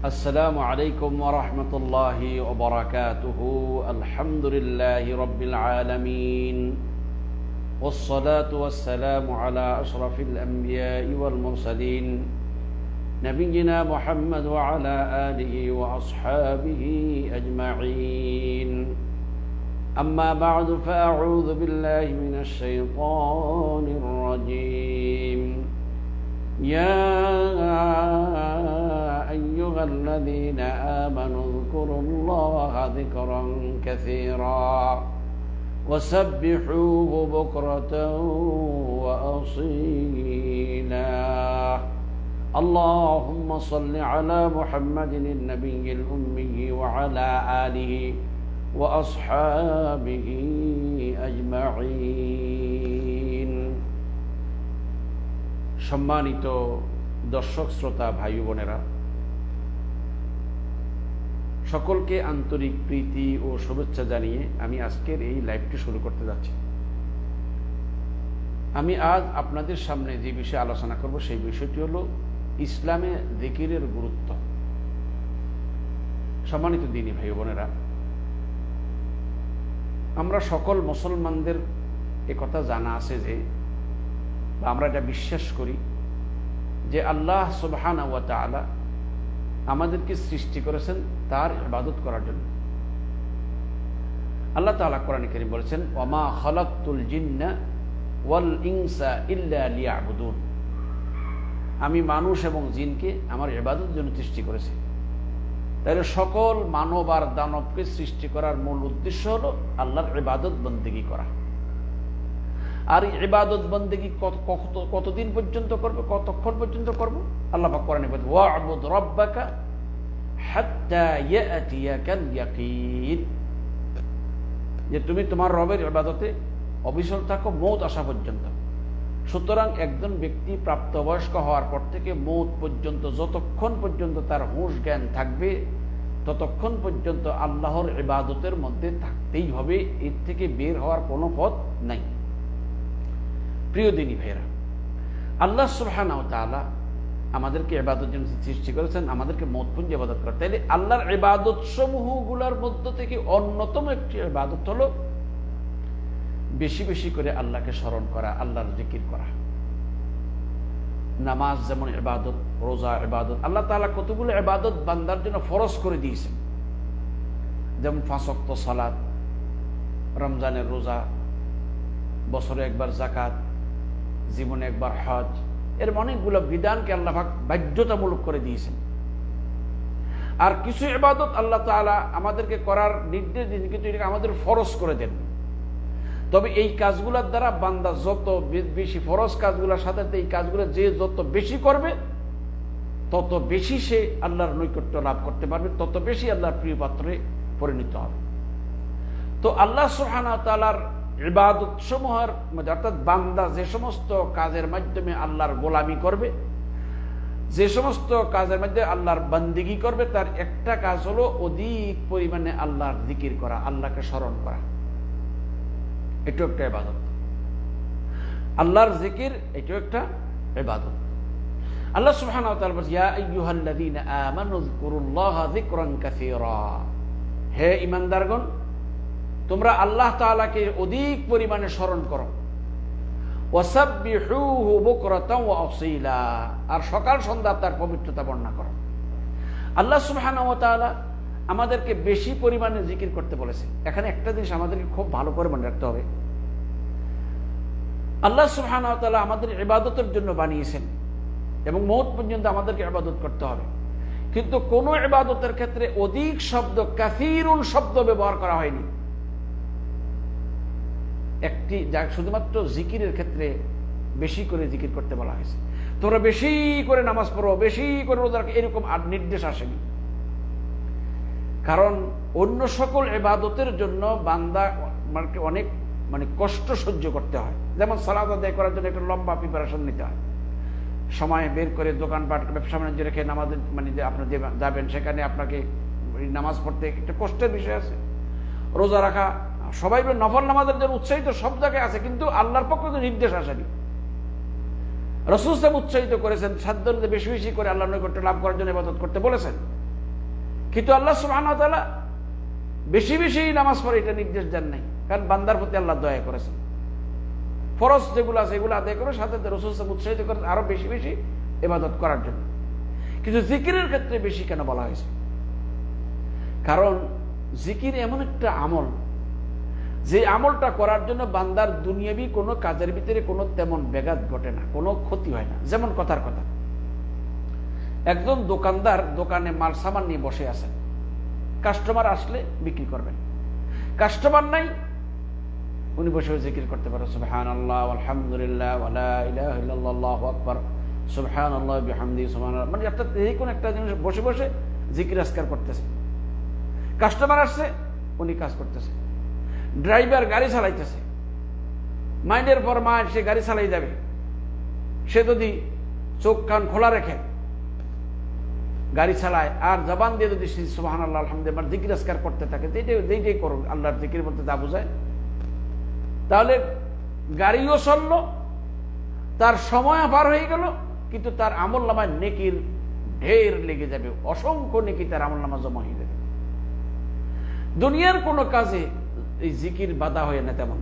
السلام عليكم ورحمة الله وبركاته. الحمد لله رب العالمين. والصلاة والسلام على أشرف الأنبياء والمرسلين. نبينا محمد وعلى آله وأصحابه أجمعين. أما بعد فأعوذ بالله من الشيطان الرجيم. يا أيها الذين آمنوا اذكروا الله ذكرا كثيرا وسبحوه بكرة وأصيلا اللهم صل على محمد النبي الأمي وعلى آله وأصحابه أجمعين সম্মানিত দর্শক শ্রোতা ভাই বোনেরা সকলকে আন্তরিক প্রীতি ও শুভেচ্ছা জানিয়ে আমি আজকের এই লাইভটি শুরু করতে যাচ্ছি। আমি আজ আপনাদের সামনে যে বিষয়ে আলোচনা করব সেই বিষয়টি হল ইসলামে জিকিরের গুরুত্ব। সম্মানিত দিনী ভাই বোনেরা, আমরা সকল মুসলমানদের কথা জানা আছে যে আমরা এটা বিশ্বাস করি যে আল্লাহ সুবহানা আমাদেরকে সৃষ্টি করেছেন তার ইবাদত করার জন্য। আল্লাহ তাআলা কোরআনে কারীম বলেছেন, ওমা খালাকতুল জিন্না আমি মানুষ এবং জিনকে আমার ইবাদতের জন্য সৃষ্টি করেছি। তাহলে সকল মানব আর দানবকে সৃষ্টি করার মূল উদ্দেশ্য হলো আল্লাহর ইবাদত বন্দেগী করা। আর ইবাদত বন্দেগী কত কতদিন পর্যন্ত করবে? কতক্ষণ পর্যন্ত করব? আল্লাহ পাক কোরআনে বলেন ওয়া'বুদ রাব্বাকা হাত্তা ইয়াতিয়াকাল ইয়াকিন। যে তুমি তোমার রবের ইবাদতে অবিচল থাকো, মৌত আসা পর্যন্ত। সুতরাং একজন ব্যক্তি প্রাপ্তবয়স্ক হওয়ার পর থেকে মৌত পর্যন্ত, যতক্ষণ পর্যন্ত তার হুঁশ জ্ঞান থাকবে, ততক্ষণ পর্যন্ত আল্লাহর ইবাদতের মধ্যে থাকতেই হবে। এর থেকে বের হওয়ার কোনো পথ নাই। প্রিয় দিনী ভাইরা আল্লাহ সুবহানাহু তাআলা আমাদেরকে এবাদত জন্য সৃষ্টি করেছেন, আমাদেরকে মতপুঞ্জ ইবাদত করতে তাইলে আল্লাহর ইবাদত সমূহগুলোর মধ্য থেকে অন্যতম একটি এবাদত হলো বেশি বেশি করে আল্লাহকে স্মরণ করা, আল্লাহর জিকির করা। নামাজ যেমন ইবাদত, রোজা এবাদত আল্লাহ তাআলা কতগুলো এবাদত বান্দার জন্য ফরজ করে দিয়েছেন। যেমন ফাঁসক্ত সালাদ রমজানের রোজা, বছরে একবার জাকাত জীবনে একবার হজ। এর অনেকগুলো বিধানকে আল্লাহ বাধ্যতামূলক করে দিয়েছেন। আর কিছু ইবাদত আল্লাহ তাআলা আমাদেরকে করার নির্দেশ দিন কিন্তু এটাকে আমাদের ফরজ করে দেন। তবে এই কাজগুলোর দ্বারা বান্দা যত বেশি ফরজ কাজগুলোর সাথে এই কাজগুলো যে যত বেশি করবে, তত বেশি সে আল্লাহর নৈকট্য লাভ করতে পারবে, তত বেশি আল্লাহর প্রিয় পাত্রে পরিণত হবে। তো আল্লাহ সুহানা তালার ইবাদত সমূহের অর্থাৎ বান্দা যে সমস্ত কাজের মাধ্যমে আল্লাহর গোলামি করবে, যে সমস্ত কাজের মধ্যে আল্লাহর বান্দিগি করবে, তার একটা কাজ হলো অধিক পরিমাণে আল্লাহর জিকির করা, আল্লাহকে স্মরণ করা। এটাও একটা এবাদত আল্লাহর জিকির, এটাও একটা এবাদত আল্লাহ কাসীরা। হে ঈমানদারগণ তোমরা আল্লাহ তাআলাকে অধিক পরিমাণে স্মরণ করো। আর সকাল সন্ধ্যা তার পবিত্রতা বর্ণনা করো। আল্লাহ সুহান আমাদেরকে বেশি পরিমাণে জিকির করতে বলেছে এখানে একটা জিনিস আমাদেরকে খুব ভালো করে মনে রাখতে হবে। আল্লাহ সুবহান আমাদের ইবাদতের জন্য বানিয়েছেন এবং মৌত পর্যন্ত আমাদেরকে ইবাদত করতে হবে। কিন্তু কোন ইবাদতের ক্ষেত্রে অধিক শব্দ কাফিরুন শব্দ ব্যবহার করা হয়নি। একটি যা শুধুমাত্র জিকিরের ক্ষেত্রে বেশি করে জিকির করতে বলা হয়েছে। তোমরা বেশি করে নামাজ পড়ো, বেশি করে রোজা এরকম আর নির্দেশ আসেনি। কারণ অন্য সকল এবাদতের জন্য বান্দা মানে অনেক মানে কষ্ট সহ্য করতে হয়। যেমন সালাদ আদায় করার জন্য একটা লম্বা প্রিপারেশন নিতে হয়। সময় বের করে দোকানপাট ব্যবসা বাণিজ্য রেখে নামাজ মানে আপনি যাবেন, সেখানে আপনাকে নামাজ পড়তে একটা কষ্টের বিষয় আছে। রোজা রাখা সবাই নফল নামাজের জন্য উৎসাহিত সব জায়গায় আছে, কিন্তু আল্লাহর পক্ষ তো নির্দেশ আসেনি। রসুল সাহেব উৎসাহিত করেছেন সাধ্য বেশি বেশি করে আল্লাহ নৈকট্য লাভ করার জন্য ইবাদত করতে বলেছেন। কিন্তু আল্লাহ সুবাহ বেশি বেশি নামাজ পড়ে এটা নির্দেশ দেন নাই, কারণ বান্দার প্রতি আল্লাহ দয়া করেছেন। ফরজ যেগুলো আছে এগুলো আদায় করে সাথে রসুল সাহেব উৎসাহিত করে আরও বেশি বেশি এবাদত করার জন্য। কিন্তু জিকিরের ক্ষেত্রে বেশি কেন বলা হয়েছে? কারণ জিকির এমন একটা আমল যে আমলটা করার জন্য বান্দার দুনিয়াবি কোনো কাজের ভিতরে কোনো তেমন ব্যাঘাত ঘটে না, কোনো ক্ষতি হয় না। যেমন কথার কথা। একজন দোকানদার দোকানে মাল সামান নিয়ে বসে আছেন। কাস্টমার আসলে বিক্রি করবেন। কাস্টমার নাই, উনি বসে জিকির করতে পারেন সুবহান আল্লাহ আলহামদুলিল্লাহ আকবর সুবহান মানে একটা এই কোন একটা জিনিস বসে বসে জিকির আসকার করতেছে। কাস্টমার আসছে, উনি কাজ করতেছে। ড্রাইভার গাড়ি চালাইতেছে। মাইন্ডের পর মাইন্ড সে গাড়ি চালাই যাবে। সে যদি চোখ কান খোলা রেখে, গাড়ি চালায়, আর জবান দিয়ে যদি সুবাহান আল্লাহ আলহামদুলিল্লাহ জিকির আসকার করতে থাকে যেটাই যেটাই করুন আল্লাহর জিকির বলতে যা বোঝায়। তাহলে গাড়িও চলল, তার সময় পার হয়ে গেল, কিন্তু তার আমল নামায় নেকির ঢের লেগে যাবে। অসংখ্য নেকি তার আমল নামা জমা হয়ে যাবে। দুনিয়ার কোনো কাজে এই জিকির বাধা হয় না তেমন।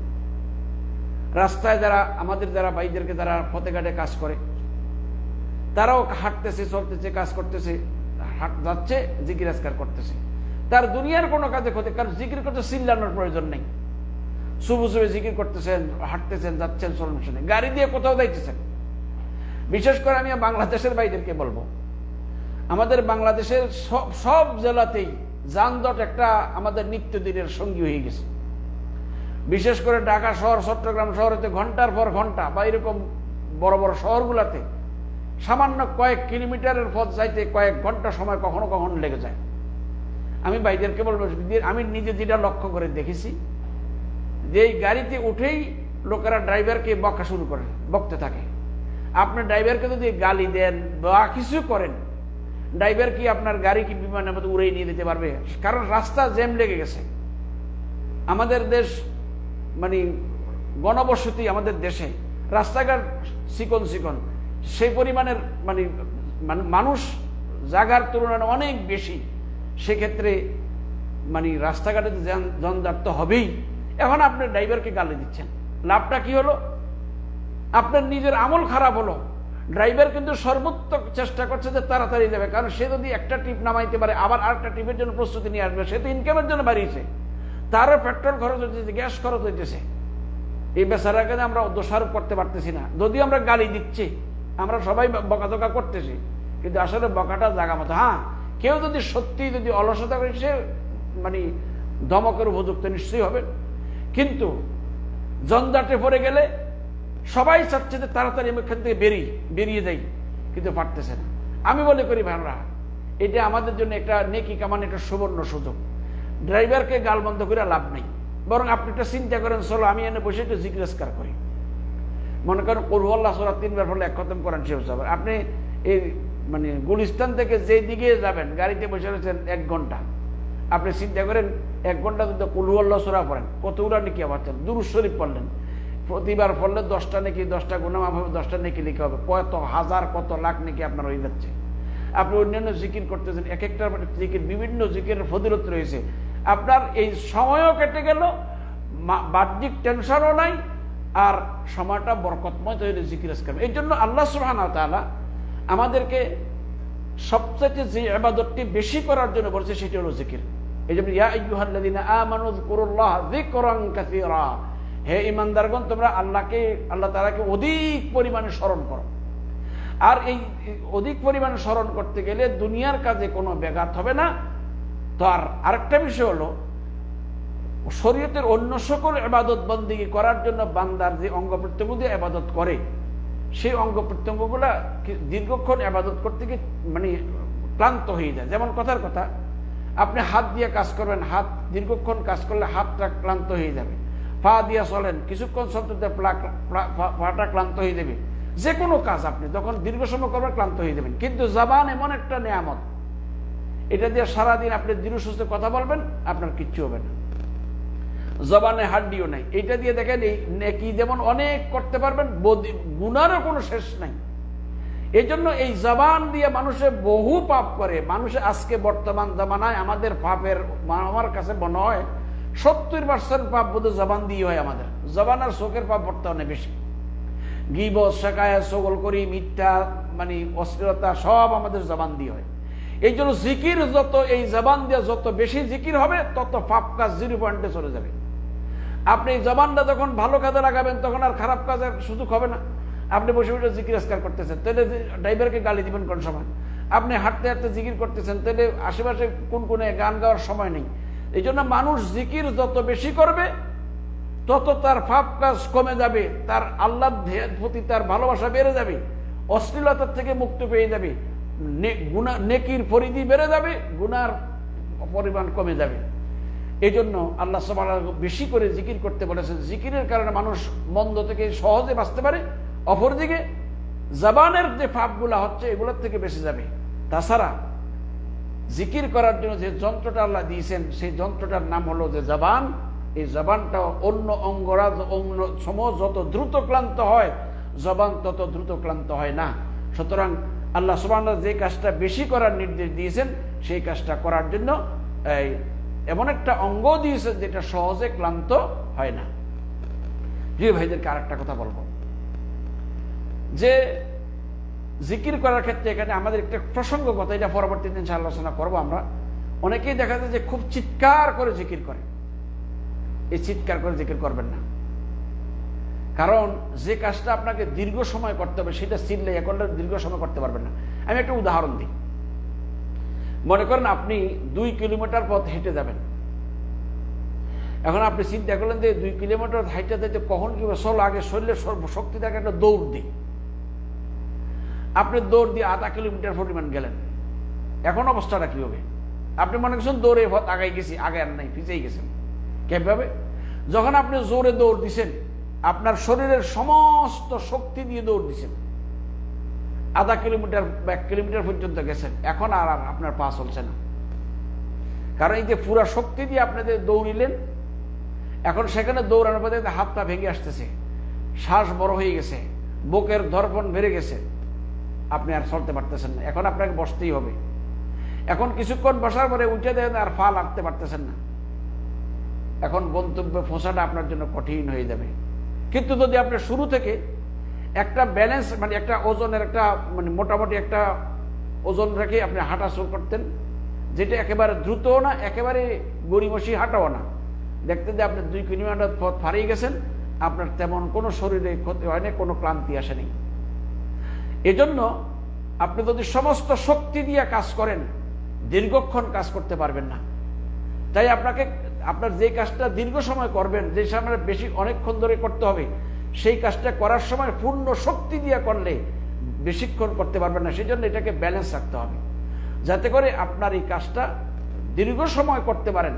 রাস্তায় যারা, আমাদের যারা ভাইদেরকে যারা ফতেঘাটে কাজ করে, তারাও হাঁটতেছে, চলতেছে, কাজ করতেছে, হাট যাচ্ছে, জিকির আজকার করতেছে। তার দুনিয়ার কোনো কাজে ক্ষতি, কারণ জিকির করতে চিল্লানোর প্রয়োজন নেই। শুভ শুভে জিকির করতেছেন, হাঁটতেছেন, যাচ্ছেন চলছেন। গাড়ি দিয়ে কোথাও যাইতেছেন। বিশেষ করে আমি বাংলাদেশের ভাইদেরকে বলব, আমাদের বাংলাদেশের সব সব জেলাতেই যানজট একটা আমাদের নিত্যদিনের সঙ্গী হয়ে গেছে। বিশেষ করে ঢাকা শহর, চট্টগ্রাম শহরেতে ঘণ্টার পর ঘণ্টা বা এরকম বড় বড় শহরগুলাতে সামান্য কয়েক কিলোমিটারের পথ যাইতে কয়েক ঘণ্টা সময় কখনো কখনো লেগে যায়। আমি ভাইদেরকে বলব আমি নিজে যেটা লক্ষ্য করে দেখেছি, যে এই গাড়িতে উঠেই লোকেরা ড্রাইভারকে বকা শুরু করে, বকতে থাকে। আপনি ড্রাইভারকে যদি গালি দেন বা কিছু করেন ড্রাইভার কি আপনার গাড়ি কি বিমানের মতো উড়েই নিয়ে দিতে পারবে? কারণ রাস্তা জ্যাম লেগে গেছে। আমাদের দেশ মানে গণবসতি আমাদের দেশে। রাস্তাঘাট চিকন চিকন। সেই পরিমাণের মানে মানুষ জাগার তুলনায় অনেক বেশি। সেক্ষেত্রে মানে রাস্তাঘাটে জঞ্জাট তো হবেই। এখন আপনি ড্রাইভারকে গালি দিচ্ছেন। লাভটা কি হলো? আপনার নিজের আমল খারাপ হলো। ড্রাইভার কিন্তু সর্বোত্তক চেষ্টা করছে যে তাড়াতাড়ি যাবে, কারণ সে যদি একটা টিপ নামাইতে পারে, আবার আরেকটা টিপের জন্য প্রস্তুতি নিয়ে আসবে, সে তো ইনকামের জন্য বাড়িয়েছে। তারও পেট্রোল খরচ হইতেছে গ্যাস খরচ হইতেছে। এই বেচারাকে আমরা দোষারোপ করতে পারতেছি না। যদিও আমরা গালি দিচ্ছি, আমরা সবাই বকাধকা করতেছি, কিন্তু আসলে বকাটা জাগা মতো। হ্যাঁ কেউ যদি সত্যি যদি অলসতা করে, সে মানে দমকের উপযুক্ত নিশ্চয়ই হবে। কিন্তু জঞ্জাটে পড়ে গেলে সবাই চাচ্ছে যে তাড়াতাড়ি আমি এখান থেকে বেরিয়ে বেরিয়ে যাই, কিন্তু পারতেছে না। আমি মনে করি ভাইরা এটা আমাদের জন্য একটা নেকি কামান একটা সুবর্ণ সুযোগ। ড্রাইভারকে গাল বন্ধ করে লাভ নেই। বরং আপনি একটা চিন্তা করেন, চলো, আমি এনে বসে একটু জিজ্ঞাসকার করি। মনে করেন করুয়াল্লাহ সোরা তিনবার ফলে এক খতম করেন সে হিসাবে আপনি এই মানে গুলিস্তান থেকে যে দিকে যাবেন, গাড়িতে বসে রয়েছেন এক ঘণ্টা। আপনি চিন্তা করেন, এক ঘণ্টা যদি কুলুয়াল্লাহ সোরা পড়েন কতগুলো নাকি পাচ্ছেন দুরুজ শরীফ পড়লেন। প্রতিবার পড়লে দশটা নাকি দশটা গুণামাপ হবে, দশটা নাকি লিখে হবে। কত, হাজার, কত লাখ নাকি আপনার হয়ে যাচ্ছে। আপনি অন্যান্য জিকির করতেছেন, এক একটা জিকির, বিভিন্ন জিকিরের ফদিলত রয়েছে। আপনার এই সময়ও কেটে গেল বাহ্যিক টেনশনও নাই, আর সময়টা বরকতময় তৈরি জিকির আসকার এই জন্য আল্লাহ সুহান তালা আমাদেরকে সবচেয়ে যে আবাদতটি বেশি করার জন্য বলছে, সেটি হলো জিকির। এই জন্য, ইয়া ইয়ুহাল্লাদিনা আমানুদ কুরুল্লাহ যিকরান কাসীরা। হে ইমানদারগণ, তোমরা আল্লাহকে, আল্লাহ তাআলাকে অধিক পরিমাণে স্মরণ করো। আর এই অধিক পরিমাণে স্মরণ করতে গেলে দুনিয়ার কাজে কোনো ব্যাঘাত হবে না। তো আর আরেকটা বিষয় হলো, শরীয়তের অন্য সকল এবাদত বন্দিগি করার জন্য বান্দার যে অঙ্গ প্রত্যঙ্গ দিয়ে আবাদত করে, সেই অঙ্গ প্রত্যঙ্গগুলা দীর্ঘক্ষণ আবাদত করতে গিয়ে মানে ক্লান্ত হয়ে যায়। যেমন কথার কথা, আপনি হাত দিয়ে কাজ করবেন, হাত দীর্ঘক্ষণ কাজ করলে হাতটা ক্লান্ত হয়ে যাবে। পা দিয়া চলেন, কিছুক্ষণ চলতে পাটা ক্লান্ত হয়ে যাবে। যে কোনো কাজ আপনি, যখন দীর্ঘ সময় করবেন, ক্লান্ত হয়ে যাবেন। কিন্তু জবান এমন একটা নেয়ামত। এটা দিয়ে সারাদিন আপনি দৃঢ় সুস্থ কথা বলবেন, আপনার কিচ্ছু হবে না। জবানে হাড্ডিও নাই। এটা দিয়ে দেখেন, এই নেকি যেমন অনেক করতে পারবেন গুনারও কোনো শেষ নাই। এই জন্য এই জবান দিয়ে মানুষে বহু পাপ করে। মানুষে আজকে বর্তমান জামানায় আমাদের পাপের আমার কাছে মনে হয় সত্তর পার্সেন্ট পাপ বোধ জবান দিয়ে হয় আমাদের। জবান আর চোখের পাপ বর্তমানে বেশি। গিব শেখায় সগল, করি, মিথ্যা মানে অস্থিরতা সব আমাদের জবান দিয়ে হয়। এই জন্য জিকির যত, এই জবান দিয়ে যত বেশি জিকির হবে, তত পাপ কাজ জিরো পয়েন্টে চলে যাবে। আপনি এই জবানটা যখন ভালো কাজে লাগাবেন, তখন আর খারাপ কাজের সুযোগ হবে না। আপনি বসে বসে জিকির আজকার করতেছেন। তাহলে ড্রাইভারকে গালি দিবেন কোন সময়? আপনি হাঁটতে হাঁটতে জিকির করতেছেন, তাহলে আশেপাশে কোন কোনে গান গাওয়ার সময় নেই। এই মানুষ জিকির যত বেশি করবে, তত তার ফাপ কাজ কমে যাবে, তার আল্লাহ প্রতি তার ভালোবাসা বেড়ে যাবে, অশ্লীলতার থেকে মুক্ত পেয়ে যাবে নেকির পরিধি বেড়ে যাবে, গুনার পরিমাণ কমে যাবে। এই জন্য আল্লাহ বেশি করে জিকির করতে বলেছেন। জিকিরের কারণে মানুষ মন্দ থেকে সহজে বাঁচতে পারে, অপরদিকে জবানের যে ফাপগুলা হচ্ছে, এগুলোর থেকে বেশি যাবে। তাছাড়া জিকির করার জন্য যে যন্ত্রটা আল্লাহ দিয়েছেন, সেই যন্ত্রটার নাম হলো যে জবান। এই জবানটা অন্য অঙ্গরাজ, অন্য সময় যত দ্রুত ক্লান্ত হয়, জবান তত দ্রুত ক্লান্ত হয় না। সুতরাং আল্লাহ সুবাহ যে কাজটা বেশি করার নির্দেশ দিয়েছেন, সেই কাজটা করার জন্য এই এমন একটা অঙ্গ দিয়েছেন যেটা সহজে ক্লান্ত হয় না। প্রিয় ভাইদেরকে আর একটা কথা বলব। যে জিকির করার ক্ষেত্রে এখানে আমাদের একটা প্রসঙ্গগত, এটা পরবর্তী দিন আলোচনা করব আমরা। অনেকেই দেখা যায় যে খুব চিৎকার করে জিকির করে। এই চিৎকার করে জিকির করবেন না। কারণ যে কাজটা আপনাকে দীর্ঘ সময় করতে হবে, সেটা চিনলে, এখন দীর্ঘ সময় করতে পারবেন না। আমি একটা উদাহরণ দিই। মনে করেন আপনি দুই কিলোমিটার পথ হেঁটে যাবেন। এখন আপনি চিন্তা করলেন যে দুই কিলোমিটার হাইটে যাইতে কখন কি চলো, আগে শরীরের সর্বশক্তি থাকে একটা দৌড় দিই। আপনি দৌড় দিয়ে আধা কিলোমিটার পরিমাণ গেলেন। এখন অবস্থাটা কি হবে? আপনি মনে করছেন দৌড়ে আগাই গেছি আগে আর নাই পিছিয়ে গেছেন। কীভাবে যখন আপনি জোরে দৌড় দিছেন, আপনার শরীরের সমস্ত শক্তি দিয়ে দৌড় দিছেন। আধা কিলোমিটার এক কিলোমিটার পর্যন্ত গেছেন। এখন আর আর আপনার পা চলছে না। কারণ এই যে পুরা শক্তি দিয়ে আপনাদের দৌড়িলেন, এখন সেখানে দৌড়ানোর পথে হাতটা ভেঙে আসতেছে, শ্বাস বড় হয়ে গেছে, বুকের দর্পণ বেড়ে গেছে আপনি আর চলতে পারতেছেন না। এখন আপনাকে বসতেই হবে। এখন কিছুক্ষণ বসার পরে উঠে দেন আর ফা লাগতে পারতেছেন না। এখন গন্তব্যে ফোঁসাটা আপনার জন্য কঠিন হয়ে যাবে। কিন্তু যদি আপনি শুরু থেকে একটা ব্যালেন্স মানে একটা ওজনের একটা মানে মোটামুটি একটা ওজন রেখে আপনি হাঁটা শুরু করতেন, যেটা একেবারে দ্রুতও না, একেবারে গরিমসি হাঁটাও না। দেখতেন যে আপনি দুই কিলোমিটার পথ হারিয়ে গেছেন, আপনার তেমন কোনো শরীরে ক্ষতি হয়নি কোনো ক্লান্তি আসেনি এজন্য আপনি যদি সমস্ত শক্তি দিয়ে কাজ করেন, দীর্ঘক্ষণ কাজ করতে পারবেন না। তাই আপনাকে, আপনার যে কাজটা দীর্ঘ সময় করবেন, যে সময় বেশি অনেকক্ষণ ধরে করতে হবে, সেই কাজটা করার সময় পূর্ণ শক্তি দিয়ে করলে বেশিক্ষণ করতে পারবেন না। সেই জন্য এটাকে ব্যালেন্স রাখতে হবে। যাতে করে আপনার এই কাজটা দীর্ঘ সময় করতে পারেন।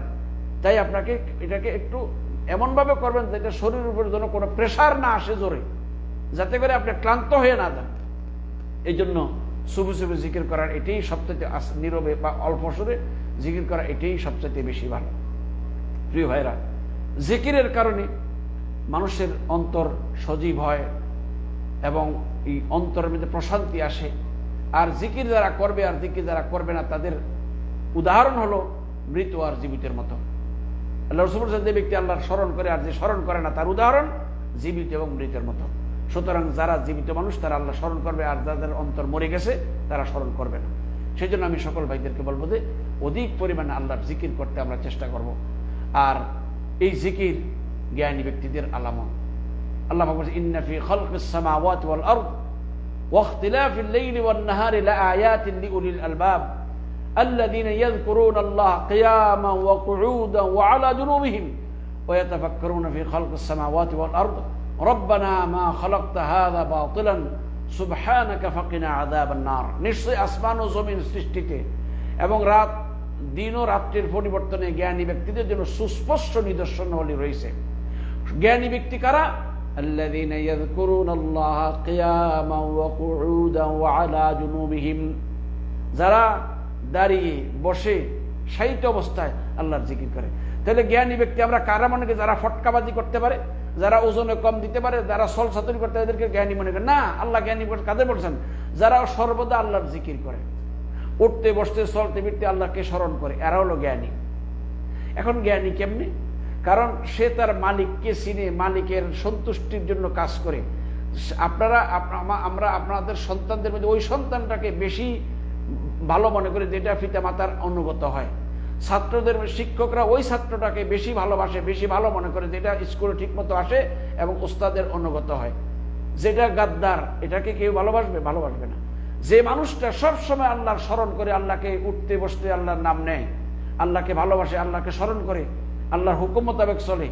তাই আপনাকে এটাকে একটু এমনভাবে করবেন যেটা শরীরের উপরে যেন কোনো প্রেশার না আসে জোরে। যাতে করে আপনি ক্লান্ত হয়ে না যান। এই জন্য শুভু শুভু জিকির করার এটাই সবচেয়ে নীরবে বা অল্প সরে জিকির করা এটাই সবচেয়ে বেশি ভালো। প্রিয় ভাইরা জিকিরের কারণে মানুষের অন্তর সজীব হয় এবং এই অন্তরের মধ্যে প্রশান্তি আসে। আর জিকির যারা করবে আর জিকির যারা করবে না, তাদের উদাহরণ হলো মৃত আর জীবিতের মতো। আল্লাহ রসুল যে ব্যক্তি আল্লাহর স্মরণ করে আর যে স্মরণ করে না, তার উদাহরণ জীবিত এবং মৃতের মতো। সুতরাং যারা জীবিত মানুষ তারা আল্লাহ স্মরণ করবে আর যাদের অন্তর মরে গেছে তারা স্মরণ করবে না সেই জন্য আমি সকল ভাইদেরকে বলবো যে অধিক পরিমাণে আল্লাহর জিকির করতে আমরা চেষ্টা করব আর এই জিকির জ্ঞানী ব্যক্তিদের আলামত আল্লাহ বলছে ইন্নাফি খলকিস সামাওয়াত ওয়াল আরদ واختلاف الليل والنهار لآيات لأولي الألباب الذين يذكرون الله قياما وقعودا وعلى جنوبهم ويتفكرون في خلق السماوات والأرض ربنا ما خلقت هذا باطلا সুবহানাকা ফাকিনা আযাবান নার নিশ্চয় আসমান ও জমিন সৃষ্টিতে এবং রাত দিন ও রাত্রির পরিবর্তনে জ্ঞানী ব্যক্তিদের জন্য সুস্পষ্ট নিদর্শনাবলী রয়েছে জ্ঞানী ব্যক্তি কারা الذين يذكرون الله قياما وقعودا وعلى جنوبهم যারা দাঁড়িয়ে বসে সাহিত্য অবস্থায় আল্লাহর জিকির করে তাহলে জ্ঞানী ব্যক্তি আমরা কারা মনে যারা ফটকাবাজি করতে পারে যারা ওজনে কম দিতে পারে, যারা সল সাতুরি করতে এদেরকে জ্ঞানী মনে করে না, আল্লাহ জ্ঞানী করে কাদের বলছেন? যারা সর্বদা আল্লাহর জিকির করে, উঠতে, বসতে, চলতে, ফিরতে আল্লাহকে স্মরণ করে, এরা হলো জ্ঞানী। এখন জ্ঞানী কেমনি? কারণ সে তার মালিককে চিনে, মালিকের সন্তুষ্টির জন্য কাজ করে। আপনারা আমরা আপনাদের সন্তানদের মধ্যে ওই সন্তানটাকে বেশি ভালো মনে করে, যেটা পিতা মাতার অনুগত হয়। ছাত্রদের শিক্ষকরা ওই ছাত্রটাকে বেশি ভালোবাসে, বেশি ভালো মনে করে যেটা স্কুলে ঠিক মতো আসে এবং ওস্তাদের অনুগত হয়। যেটা গাদ্দার, এটাকে কেউ ভালোবাসবে? ভালোবাসবে না। যে মানুষটা সব সময় আল্লাহর স্মরণ করে, আল্লাহকে উঠতে, বসতে, আল্লাহর নাম নেয়, আল্লাহকে ভালোবাসে, আল্লাহকে স্মরণ করে, আল্লাহর হুকুম মোতাবেক চলে,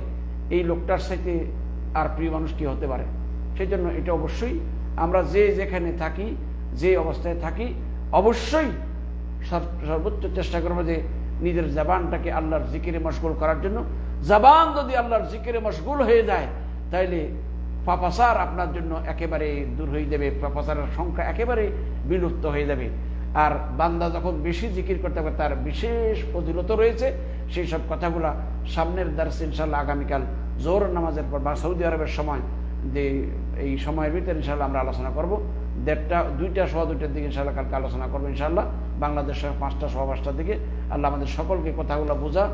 এই লোকটার সাথে আর প্রিয় মানুষ কি হতে পারে? সেই জন্য এটা অবশ্যই আমরা যে যেখানে থাকি, যে অবস্থায় থাকি, অবশ্যই সর্বোচ্চ চেষ্টা করব যে নিজের জাবানটাকে আল্লাহর জিকিরে মশগুল করার জন্য। জাবান যদি আল্লাহর জিকিরে মশগুল হয়ে যায়, তাইলে পাপাসার আপনার জন্য একেবারে দূর হয়ে যাবে পাপাসারের সংখ্যা একেবারে বিলুপ্ত হয়ে যাবে। আর বান্দা যখন বেশি জিকির করতে পারে তার বিশেষ প্রতিরত রয়েছে। সেই সব কথাগুলা সামনের দার্স ইনশাল্লাহ আগামীকাল জোর নামাজের পর বা সৌদি আরবের সময় যে এই সময়ের ভিতরে ইনশাল্লাহ আমরা আলোচনা করব। দেড়টা, দুইটা, সোয়া দুইটার দিকে ইনশাল্লাহ কালকে আলোচনা করব ইনশাল্লাহ বাংলাদেশ পাঁচটা সোয়া পাঁচটার দিকে। আল্লাহ আমাদের সকলকে কথাগুলো বোঝা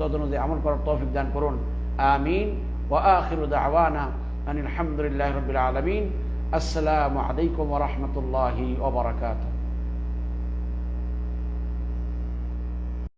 তদনুযায়ী আমল করার তৌফিক দান করুন। আমিন। ও আখির আওয়ানা আলহামদুলিল্লাহ রবিল আলমিন। আসসালামু আলাইকুম রহমতুল্লাহি ওবরাকাতু